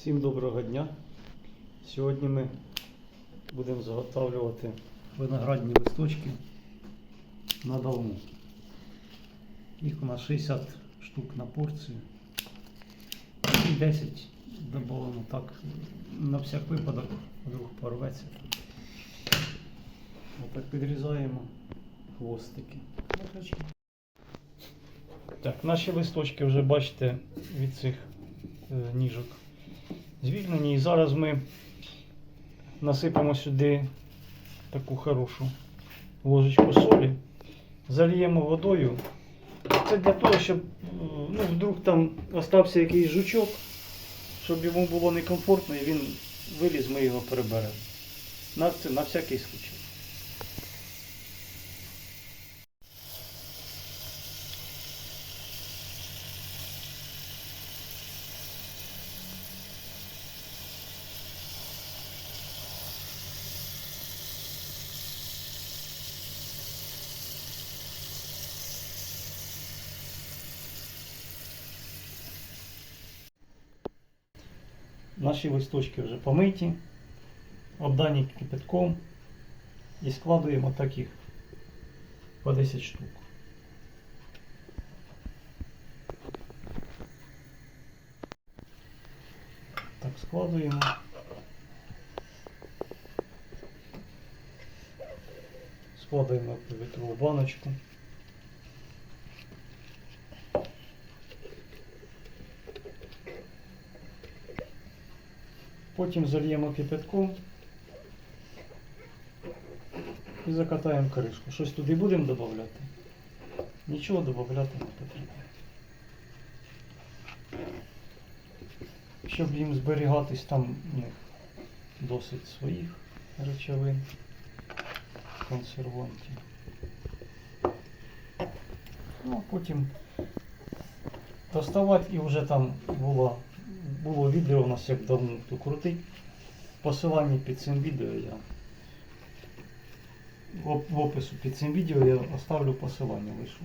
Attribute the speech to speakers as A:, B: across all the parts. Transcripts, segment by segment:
A: Всім доброго дня. Сьогодні ми будемо заготовлювати виноградні листочки на давну. Їх у нас 60 штук на порцію. І 10 додаємо так, на всяк випадок, вдруг порветься. Отак підрізаємо хвостики. Так, наші листочки вже бачите від цих е, ніжок звільнені. І зараз ми насипемо сюди таку хорошу ложечку солі, зальємо водою. Це для того, щоб ну, вдруг там остався якийсь жучок, щоб йому було некомфортно і він виліз, ми його переберемо. На, на всякий случай. Наші листочки вже помиті, обдані кипятком і складуємо так їх по 10 штук. Так, складуємо. Складаємо в баночку. Потім зальємо кипятком і закатаємо кришку. Щось туди будемо додавати? Нічого додавати не потрібно. Щоб їм зберігатись там у них досить своїх речовин, консервантів. Ну, а потім доставати і вже там було, було відео у нас як давно хто крутий. Посилання під цим відео я в оп- в опису під цим відео я оставлю посилання лишу.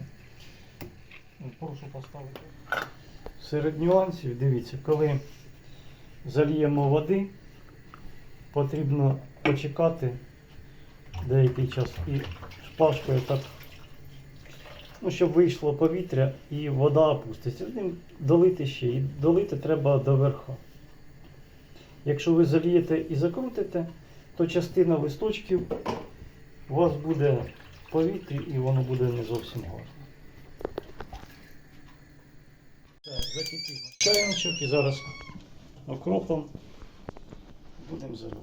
A: Прошу поставити. Серед нюансів, дивіться, коли зальємо води, потрібно почекати деякий час і шпажкою так, ну, щоб вийшло повітря і вода опуститься. Ним долити ще. І долити треба до верха. Якщо ви залієте і закрутите, то частина листочків у вас буде в повітрі і воно буде не зовсім гарно. Так, закипів чайничок і зараз окропом будемо заливати.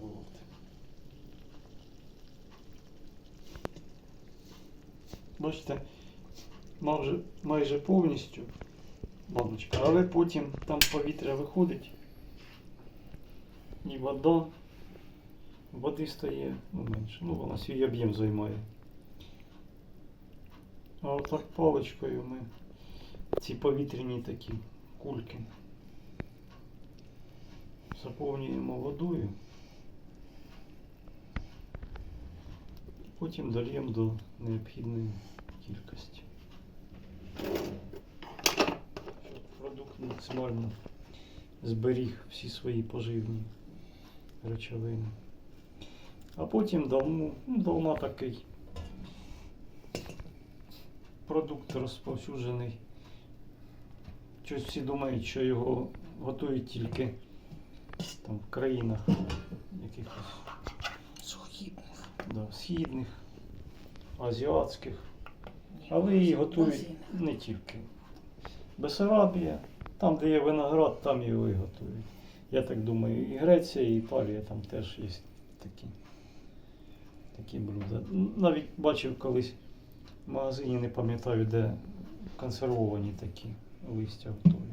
A: Бачите, майже, майже повністю баночка, але потім там повітря виходить і вода, води стає ну, менше, ну вона свій об'єм займає. А отак паличкою ми ці повітряні такі кульки заповнюємо водою. Потім дольємо до необхідної кількості. Щоб продукт максимально зберіг всі свої поживні речовини. А потім давно, ну, давно такий продукт розповсюджений. Щось всі думають, що його готують тільки там, в країнах якихось
B: Сухідних.
A: да, східних, азіатських. Але її готують не тільки. Бесарабія, там, де є виноград, там його і готують. Я так думаю, і Греція, і Італія там теж є такі, такі блюда. Навіть бачив колись в магазині, не пам'ятаю, де консервовані такі листя готові.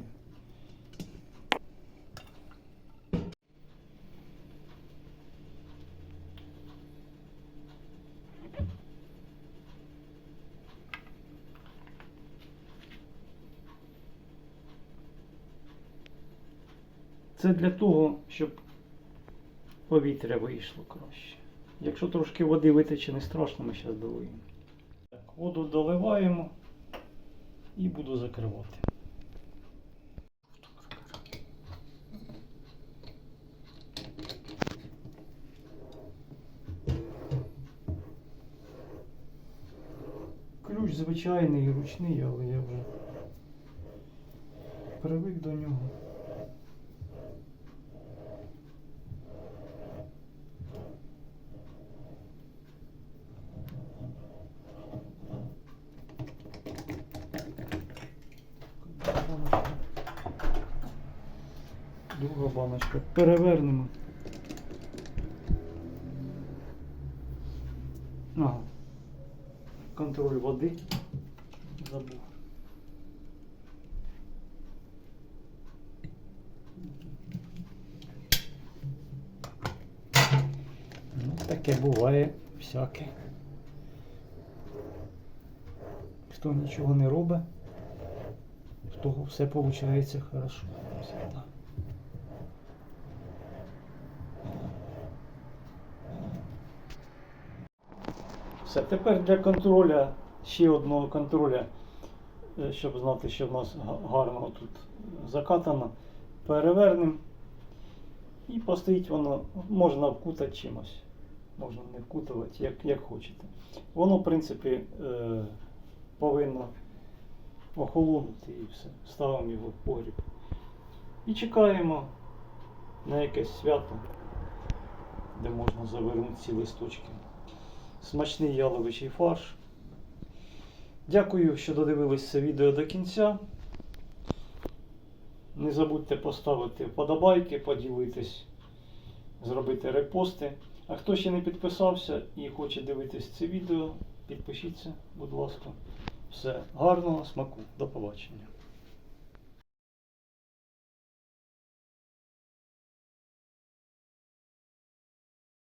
A: Це для того, щоб повітря вийшло краще. Якщо трошки води витече, не страшно, ми зараз доливаємо. Воду доливаємо і буду закривати. Ключ звичайний, і ручний, але я вже привик до нього. Друга баночка. Перевернемо. Ага. Контроль води. Забув. Ну, таке буває всяке. Хто нічого не робить, в того все виходить хорошо. Все, тепер для контроля, ще одного контроля, е, щоб знати, що в нас гарно тут закатано, перевернемо і постоїть воно, можна вкутати чимось. Можна не вкутувати, як, як хочете. Воно, в принципі, е, повинно охолонути і все. Ставимо його в погріб. І чекаємо на якесь свято, де можна завернути ці листочки. Смачний яловичий фарш. Дякую, що додивились це відео до кінця. Не забудьте поставити вподобайки, поділитись, зробити репости. А хто ще не підписався і хоче дивитись це відео, підпишіться, будь ласка. Все, гарного смаку. До побачення.